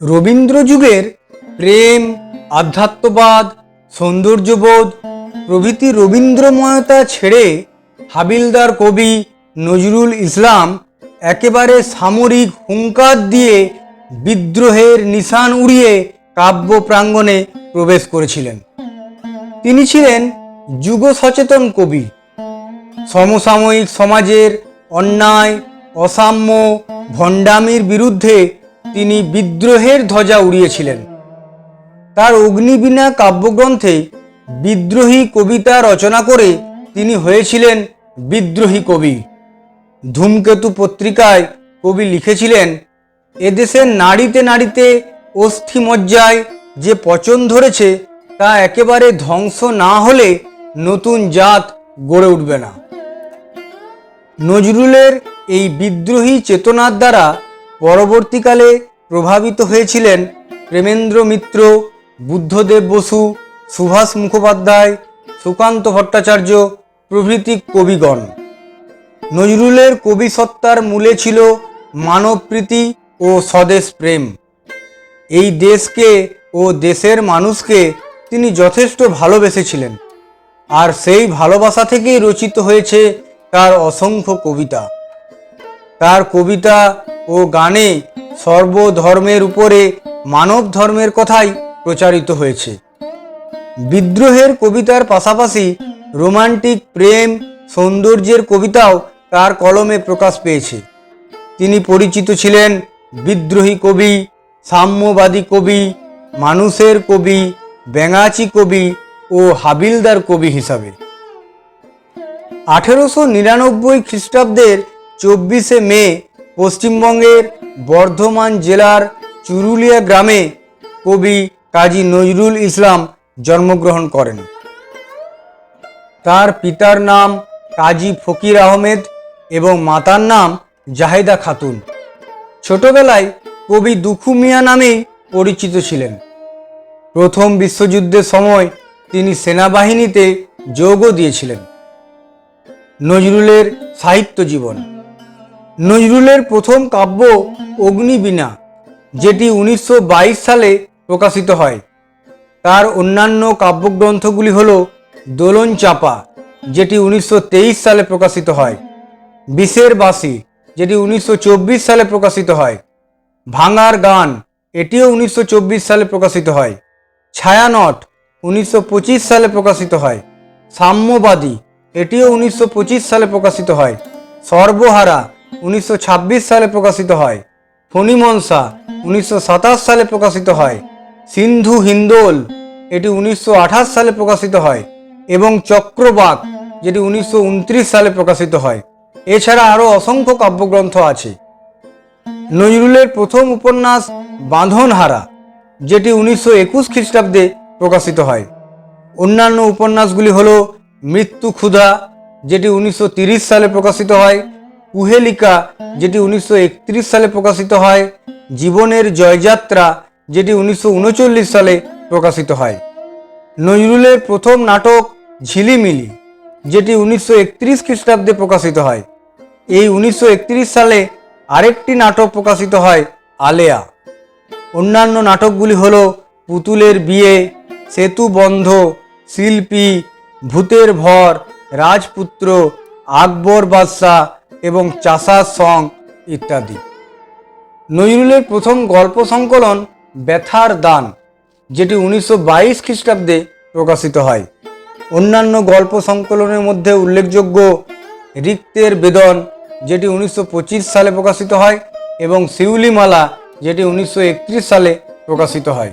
রবীন্দ্র যুগের প্রেম, আধ্যাত্মবাদ, সৌন্দর্যবোধ প্রভৃতি রবীন্দ্রময়তা ছেড়ে হাবিলদার কবি নজরুল ইসলাম একেবারে সামরিক হুঙ্কার দিয়ে বিদ্রোহের নিশান উড়িয়ে কাব্য প্রাঙ্গণে প্রবেশ করেছিলেন। তিনি ছিলেন যুগ সচেতন কবি। সমসাময়িক সমাজের অন্যায়, অসাম্য, ভণ্ডামির বিরুদ্ধে তিনি বিদ্রোহের ধ্বজা উড়িয়েছিলেন। তার অগ্নিবীণা কাব্যগ্রন্থে বিদ্রোহী কবিতা রচনা করে তিনি হয়েছিলেন বিদ্রোহী কবি। ধূমকেতু পত্রিকায় কবি লিখেছিলেন এদেশের নাড়িতে নাড়িতে অস্থিমজ্জায় যে পচন ধরেছে, তা একেবারে ধ্বংস না হলে নতুন জাত গড়ে উঠবে না। নজরুলের এই বিদ্রোহী চেতনার দ্বারা পরবর্তীকালে প্রভাবিত হয়েছিলেন প্রেমেন্দ্র মিত্র, বুদ্ধদেব বসু, সুভাষ মুখোপাধ্যায়, সুকান্ত ভট্টাচার্য প্রভৃতি কবিগণ। নজরুলের কবি সত্তার মূলে ছিল মানবপ্রীতি ও স্বদেশ প্রেম। এই দেশকে ও দেশের মানুষকে তিনি যথেষ্ট ভালোবেসেছিলেন। আর সেই ভালোবাসা থেকেই রচিত হয়েছে তার অসংখ্য কবিতা। তার কবিতা ও গানে সর্বধর্মের উপরে মানব ধর্মের কথাই প্রচারিত হয়েছে। বিদ্রোহের কবিতার পাশাপাশি রোমান্টিক প্রেম, সৌন্দর্যের কবিতাও তার কলমে প্রকাশ পেয়েছে। তিনি পরিচিত ছিলেন বিদ্রোহী কবি, সাম্যবাদী কবি, মানুষের কবি ব্যাঙাচি কবি ও হাবিলদার কবি হিসাবে। আঠেরোশো নিরানব্বই খ্রিস্টাব্দের চব্বিশে মে পশ্চিমবঙ্গের বর্ধমান জেলার চুরুলিয়া গ্রামে কবি কাজী নজরুল ইসলাম জন্মগ্রহণ করেন। তার পিতার নাম কাজী ফকির আহমেদ এবং মাতার নাম জাহেদা খাতুন। ছোটবেলায় কবি দুখু মিয়া নামেই পরিচিত ছিলেন। প্রথম বিশ্বযুদ্ধের সময় তিনি সেনাবাহিনীতে যোগও দিয়েছিলেন। নজরুলের সাহিত্য জীবন। নজরুলের প্রথম কাব্য অগ্নিবীণা, যেটি উনিশশো বাইশ সালে প্রকাশিত হয়। তার অন্যান্য কাব্যগ্রন্থগুলি হল দোলন চাপা, যেটি উনিশশো তেইশ সালে প্রকাশিত হয়। বিষের বাসি যেটি উনিশশো চব্বিশ সালে প্রকাশিত হয়। ভাঙার গান, এটিও উনিশশো চব্বিশ সালে প্রকাশিত হয়। ছায়ানট, উনিশশো পঁচিশ সালে প্রকাশিত হয়। সাম্যবাদী, এটিও উনিশশো পঁচিশ সালে প্রকাশিত হয়। সর্বহারা উনিশশো ছাব্বিশ সালে প্রকাশিত হয়। ফণিমনসা উনিশশো সালে প্রকাশিত হয়। সিন্ধু হিন্দোল, এটি উনিশশো আঠাশ সালে প্রকাশিত হয় এবং চক্রবাক, যেটি উনিশশো উনত্রিশ সালে প্রকাশিত হয়। এছাড়া আরও অসংখ্য কাব্যগ্রন্থ আছে। নজরুলের প্রথম উপন্যাস বাঁধনহারা, যেটি উনিশশো একুশ খ্রিস্টাব্দে প্রকাশিত হয়। অন্যান্য উপন্যাসগুলি হল মৃত্যু ক্ষুধা, যেটি উনিশশো সালে প্রকাশিত হয়। কুহেলিকা, যেটি উনিশশো একত্রিশ সালে প্রকাশিত হয়। জীবনের জয়যাত্রা, যেটি উনিশশো উনচল্লিশ সালে প্রকাশিত হয়। নজরুলের প্রথম নাটক, ঝিলিমিলি, যেটি উনিশশো একত্রিশ খ্রিস্টাব্দে প্রকাশিত হয়। এই উনিশশো একত্রিশ সালে আরেকটি নাটক প্রকাশিত হয়, আলেয়া। অন্যান্য নাটকগুলি হল পুতুলের বিয়ে, সেতু বন্ধ, শিল্পী, ভূতের ভর, রাজপুত্র, আকবর বাদশাহ এবং চাষার সং ইত্যাদি। নজরুলের প্রথম গল্প সংকলন ব্যথার দান, যেটি উনিশশো বাইশ খ্রিস্টাব্দে প্রকাশিত হয়। অন্যান্য গল্প সংকলনের মধ্যে উল্লেখযোগ্য রিক্তের বেদন, যেটি উনিশশো পঁচিশ সালে প্রকাশিত হয়, এবং শিউলিমালা, যেটি উনিশশো একত্রিশ সালে প্রকাশিত হয়।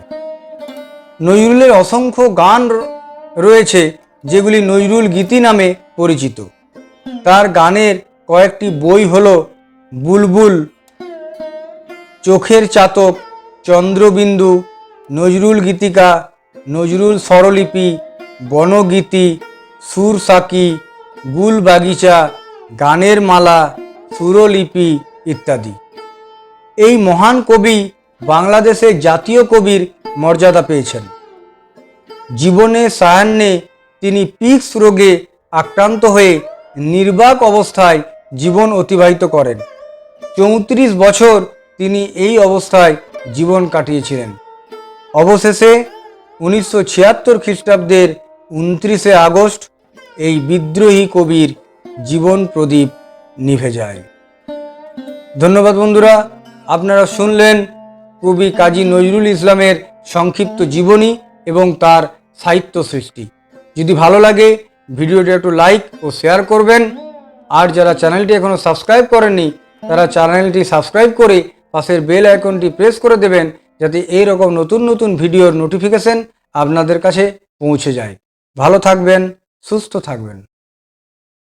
নজরুলের অসংখ্য গান রয়েছে, যেগুলি নজরুল গীতি নামে পরিচিত। তার গানের কয়েকটি বই হল বুলবুল, চোখের চাতক, চন্দ্রবিন্দু, নজরুল গীতিকা, নজরুল স্বরলিপি, বনগীতি, সুর সাকি, গুল বাগিচা, গানের মালা, সুরলিপি ইত্যাদি। এই মহান কবি বাংলাদেশের জাতীয় কবির মর্যাদা পেয়েছেন। জীবনে সায়ান্নে তিনি পিক্স রোগে আক্রান্ত হয়ে নির্বাক অবস্থায় জীবন অতিবাহিত করেন। চৌত্রিশ বছর তিনি এই অবস্থায় জীবন কাটিয়েছিলেন। অবশেষে উনিশশো ছিয়াত্তর খ্রিস্টাব্দের উনত্রিশে আগস্ট এই বিদ্রোহী কবির জীবন প্রদীপ নিভে যায়। ধন্যবাদ বন্ধুরা, আপনারা শুনলেন কবি কাজী নজরুল ইসলামের সংক্ষিপ্ত জীবনী এবং তার সাহিত্য সৃষ্টি। যদি ভালো লাগে, ভিডিওটি একটু লাইক ও শেয়ার করবেন। আর যারা চ্যানেলটি এখনও সাবস্ক্রাইব করেননি, তারা চ্যানেলটি সাবস্ক্রাইব করে পাশের বেল আইকনটি প্রেস করে দেবেন যাতে এই রকম নতুন নতুন ভিডিওর নোটিফিকেশন আপনাদের কাছে পৌঁছে যায়। ভালো থাকবেন, সুস্থ থাকবেন।